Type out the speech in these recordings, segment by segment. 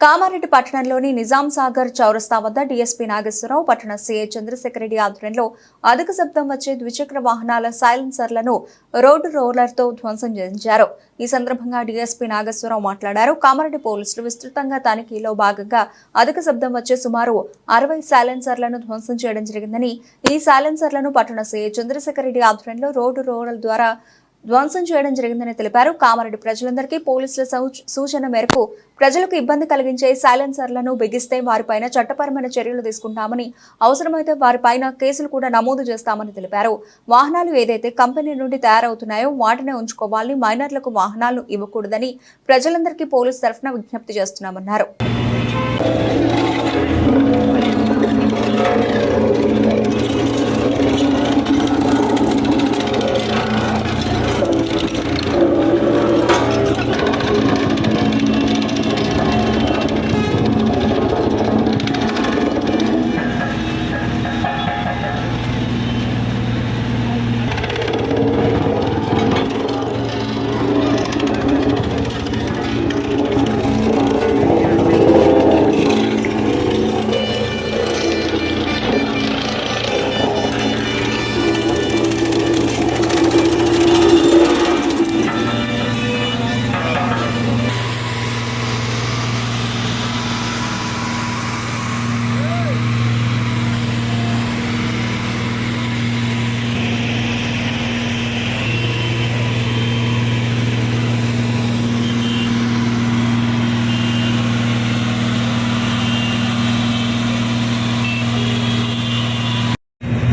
కామారెడ్డి పట్టణంలోని నిజాం సాగర్ చౌరస్తా వద్ద డీఎస్పీ నాగేశ్వరరావు పట్టణ సీఐ చంద్రశేఖర్ రెడ్డి ఆధ్వర్యంలో అధిక శబ్దం వచ్చే ద్విచక్ర వాహనాల సైలెన్సర్లను రోడ్డు రోలర్తో ధ్వంసం చేయించారు ఈ సందర్భంగా డీఎస్పీ నాగేశ్వరరావు మాట్లాడారు. కామారెడ్డి పోలీసులు విస్తృతంగా తనిఖీలో భాగంగా అధిక శబ్దం వచ్చే సుమారు అరవై సైలెన్సర్లను ధ్వంసం చేయడం జరిగిందని ఈ సైలెన్సర్లను పట్టణ సీఐ చంద్రశేఖర్ రెడ్డి ఆధ్వర్యంలో రోడ్డు రోలర్ ద్వారా ధ్వంసం చేయడం జరిగిందని తెలిపారు. కామారెడ్డి ప్రజలందరికీ పోలీసుల సూచన మేరకు ప్రజలకు ఇబ్బంది కలిగించే సైలెన్సర్లను బిగిస్తే వారిపైన చట్టపరమైన చర్యలు తీసుకుంటామని అవసరమైతే వారిపైన కేసులు కూడా నమోదు చేస్తామని తెలిపారు. వాహనాలు ఏదైతే కంపెనీ నుండి తయారవుతున్నాయో వాటినే ఉంచుకోవాలని మైనర్లకు వాహనాలను ఇవ్వకూడదని ప్రజలందరికీ పోలీసు తరఫున విజ్ఞప్తి చేస్తున్నామన్నారు.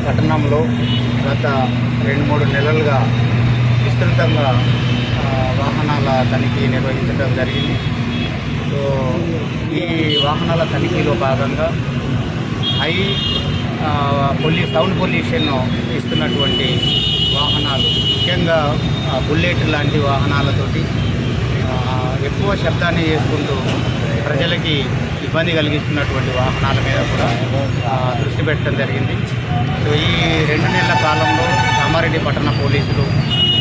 పట్టణంలో గత రెండు మూడు నెలలుగా విస్తృతంగా వాహనాల తనిఖీ నిర్వహించడం జరిగింది. సో ఈ వాహనాల తనిఖీలో భాగంగా హై పొల్యూ సౌండ్ పొల్యూషన్ ఇస్తున్నటువంటి వాహనాలు ముఖ్యంగా బుల్లెట్ లాంటి వాహనాలతోటి ఎక్కువ శబ్దాన్ని చేసుకుంటూ ప్రజలకి ఇబ్బంది కలిగిస్తున్నటువంటి వాహనాల మీద కూడా దృష్టి పెట్టడం జరిగింది. సో ఈ రెండు నెలల కాలంలో కామారెడ్డి పట్టణ పోలీసులు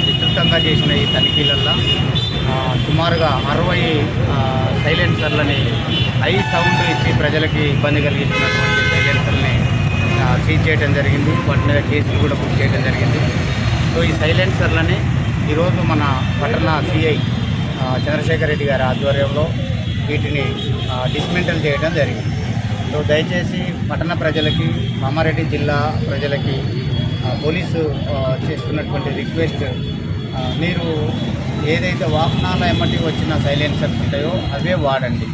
విస్తృతంగా చేసిన ఈ తనిఖీలల్లో సుమారుగా అరవై సైలెన్సర్లని హై సౌండ్ ఇచ్చి ప్రజలకి ఇబ్బంది కలిగిస్తున్నటువంటి సైలెన్సర్ని సీజ్ చేయడం జరిగింది. వాటి మీద కేసులు కూడా బుక్ చేయడం జరిగింది. సో ఈ సైలెన్సర్లని ఈరోజు మన పట్టణ సిఐ చంద్రశేఖర్ రెడ్డి గారి ఆధ్వర్యంలో వీటిని డిస్మెంటల్ చేయడం జరిగింది. సో దయచేసి పట్టణ ప్రజలకి మామారెడ్డి జిల్లా ప్రజలకి పోలీసు చేస్తున్నటువంటి రిక్వెస్ట్ మీరు ఏదైతే వాహనాల ఎమ్మటి వచ్చిన సైలెన్సర్స్ ఉంటాయో అవే వాడండి.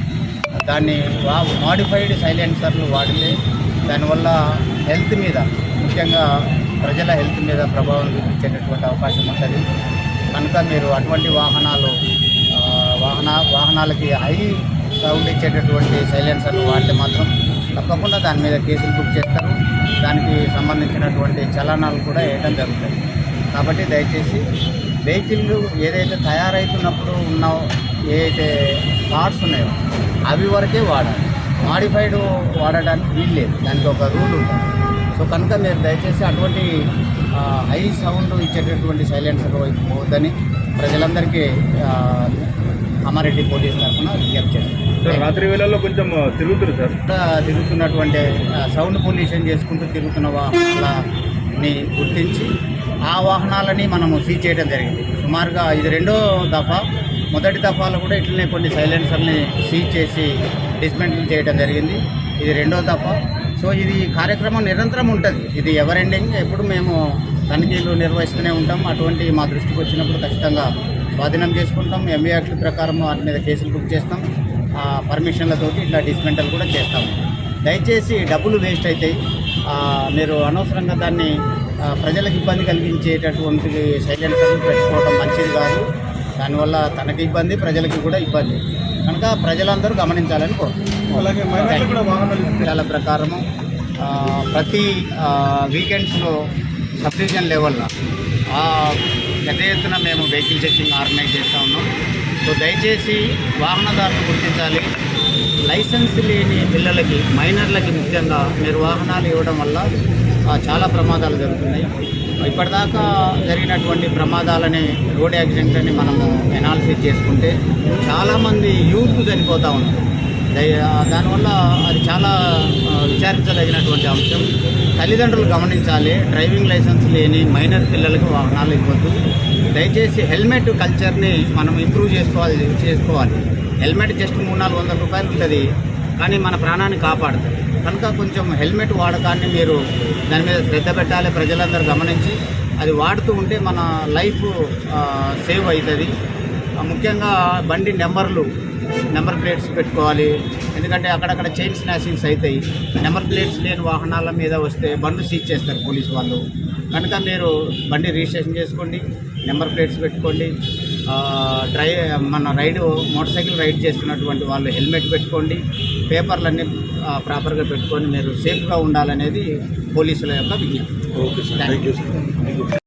దాన్ని వా మాడిఫైడ్ సైలెన్సర్లు వాడితే దానివల్ల హెల్త్ మీద ముఖ్యంగా ప్రజల హెల్త్ మీద ప్రభావం చూపించేటటువంటి అవకాశం ఉంటుంది. కనుక మీరు అటువంటి వాహనాలు వాహన వాహనాలకి హై సౌండ్ ఇచ్చేటటువంటి సైలెన్సర్లు వాడితే మాత్రం తప్పకుండా దాని మీద కేసులు బుక్ చేస్తారు. దానికి సంబంధించినటువంటి చలనాలు కూడా వేయడం జరుగుతుంది. కాబట్టి దయచేసి వెహికల్ ఏదైతే తయారవుతున్నప్పుడు ఉన్న ఏదైతే పార్ట్స్ ఉన్నాయో అవి వరకే వాడాలి. మాడిఫైడ్ వాడడానికి వీలు లేదు. దానికి ఒక రూల్ ఉంటుంది. సో కనుక మీరు దయచేసి అటువంటి హై సౌండ్ ఇచ్చేటటువంటి సైలెన్సర్ వైపు పోవద్దని ప్రజలందరికీ అమ్మారెడ్డి పోలీస్ తరఫున విజ్ఞప్తి చేస్తాను సార్ రాత్రి వేళల్లో కొంచెం తిరుగుతుంది సార్. తిరుగుతున్నటువంటి సౌండ్ పొల్యూషన్ చేసుకుంటూ తిరుగుతున్న వాహనాలని గుర్తించి ఆ వాహనాలని మనము సీజ్ చేయడం జరిగింది. సుమారుగా ఇది రెండో దఫా. మొదటి దఫాలో కూడా ఇట్లనే కొన్ని సైలెన్సర్ని సీజ్ చేసి డిస్మెంటిల్ చేయడం జరిగింది. ఇది రెండో దఫా. సో ఇది కార్యక్రమం నిరంతరం ఉంటుంది. ఇది ఎవర్ ఎండింగ్ ఎప్పుడు మేము తనిఖీలు నిర్వహిస్తూనే ఉంటాం. అటువంటి మా దృష్టికి వచ్చినప్పుడు ఖచ్చితంగా స్వాధీనం చేసుకుంటాం. ఎంబీ యాక్ట్ ప్రకారం వాటి మీద కేసులు బుక్ చేస్తాం. ఆ, పర్మిషన్లతోటి ఇట్లా డిస్మెంటల్ కూడా చేస్తాము దయచేసి డబ్బులు వేస్ట్ అవుతాయి మీరు అనవసరంగా దాన్ని ప్రజలకు ఇబ్బంది కలిగించేటటువంటి సైలెన్సర్లు పెట్టుకోవడం మంచిది కాదు. దానివల్ల తనకి ఇబ్బంది ప్రజలకి కూడా ఇబ్బంది. కనుక ప్రజలందరూ గమనించాలని వాహనాలు చట్టాల ప్రకారము ప్రతి వీకెండ్స్లో సబ్ డివిజన్ లెవెల్లో పెద్ద ఎత్తున మేము వెహికల్ చెక్కింగ్ ఆర్గనైజ్ చేస్తూ ఉన్నాం. సో దయచేసి వాహనదారులు గుర్తించాలి. లైసెన్స్ లేని పిల్లలకి మైనర్లకి ముఖ్యంగా మీరు వాహనాలు ఇవ్వడం వల్ల చాలా ప్రమాదాలు జరుగుతున్నాయి. ఇప్పటిదాకా జరిగినటువంటి ప్రమాదాలని రోడ్ యాక్సిడెంట్లని మనము ఎనాలిసిస్ చేసుకుంటే చాలామంది యూత్ చనిపోతూ ఉన్నారు. దానివల్ల అది చాలా విచారించదగినటువంటి అంశం. తల్లిదండ్రులు గమనించాలి డ్రైవింగ్ లైసెన్స్ లేని మైనర్ పిల్లలకు వాహనాలు ఇవ్వద్దు. దయచేసి హెల్మెట్ కల్చర్ని మనం ఇంప్రూవ్ చేసుకోవాలి చేసుకోవాలి. హెల్మెట్ జస్ట్ మూడు నాలుగు వందల రూపాయలు ఉంటుంది కానీ మన ప్రాణాన్ని కాపాడుతుంది. కనుక కొంచెం హెల్మెట్ వాడకాన్ని మీరు దాని మీద శ్రద్ధ పెట్టాలి ప్రజలందరూ గమనించి. అది వాడుతూ ఉంటే మన లైఫ్ సేవ్ అవుతుంది. ముఖ్యంగా బండి నెంబర్లు నెంబర్ ప్లేట్స్ పెట్టుకోవాలి. ఎందుకంటే అక్కడక్కడ చైన్ స్నాచింగ్స్ అవుతాయి నెంబర్ ప్లేట్స్ లేని వాహనాల మీద వస్తే బండ్లు సీజ్ చేస్తారు పోలీసు వాళ్ళు. కనుక మీరు బండి రిజిస్ట్రేషన్ చేసుకోండి నెంబర్ ప్లేట్స్ పెట్టుకోండి. డ్రై మన రైడ్ మోటార్ సైకిల్ రైడ్ చేస్తున్నటువంటి వాళ్ళు హెల్మెట్ పెట్టుకోండి. పేపర్లన్నీ ప్రాపర్గా పెట్టుకొని మీరు సేఫ్గా ఉండాలనేది పోలీసుల యొక్క విజ్ఞప్తి. Okay sir. Thank you sir